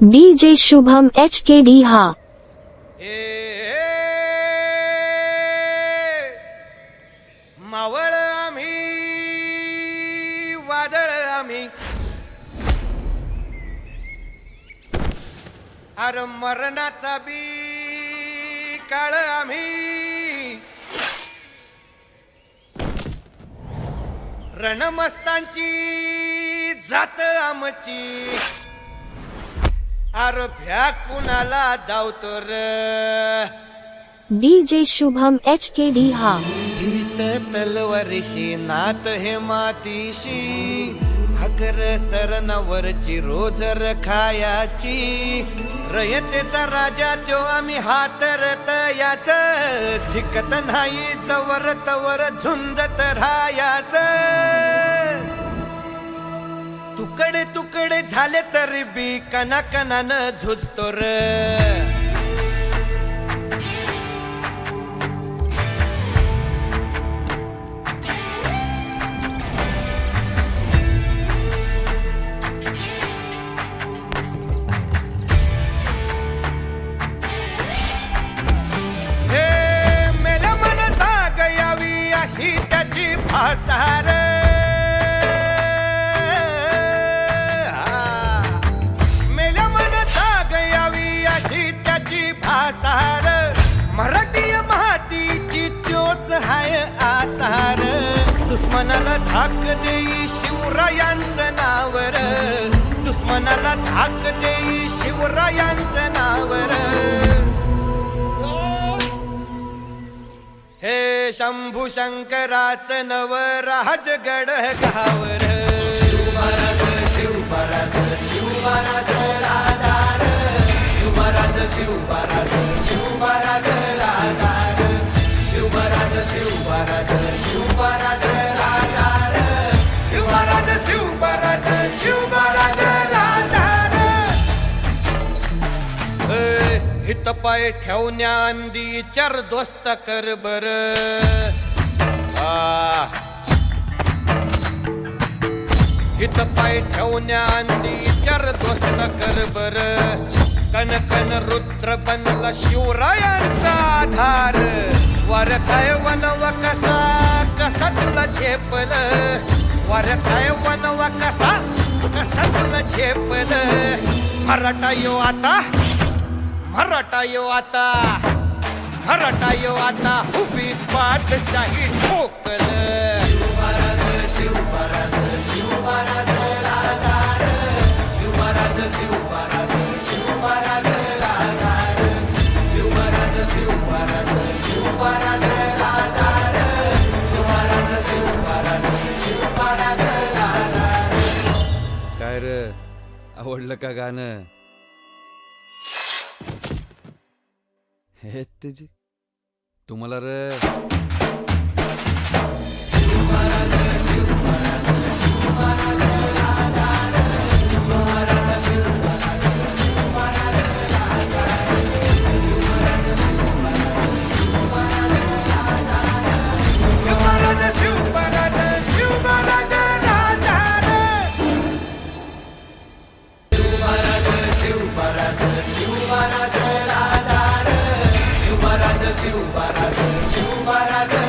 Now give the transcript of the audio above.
DJ Shubham H K D हा ए मावळ आम्ही वादळ आम्ही. अर मरणाचा बी काळ आम्ही. रणमस्तांची जात आमची. अर भ्या कुणाला धावतो र DJ Shubham H K D हा. भीत तलवारीशी नात हे मातीशी. भाकर सरणावरची रोजर खायाची रयतेचा राजा त्यो आम्ही हातरत याच. झिकत नाही जवर तवर झुंजत राहायाच. तुकडे तुकडे झाले तरी बी कना झुजतो र. दुश्मनाला धाक देई शिवरायांचं नावर. दुश्मनाला धाक देई शिवरायांचं नावर. हे शंभू शंकराच नव राजगड गावर हितपाय हित पाय ठेवण्या अंदी चर दोस्त कर बर. हित पाय ठेवण्या अंदी चर दोस्त कर बर. कन कन रुद्र बनला शिवरायांचा आधार. वरखाय वनव कसा कसा तुला झेपल? वरखाय वनव कसा कसा तुला झेपल? मराठा यो आता मराठा यो आता मराठा यो आता उभी पाठशाही ठोकल. काय र? आवडलं का गाणं? हे तुझी तुम्हाला र शिव महाराज शिव महाराज.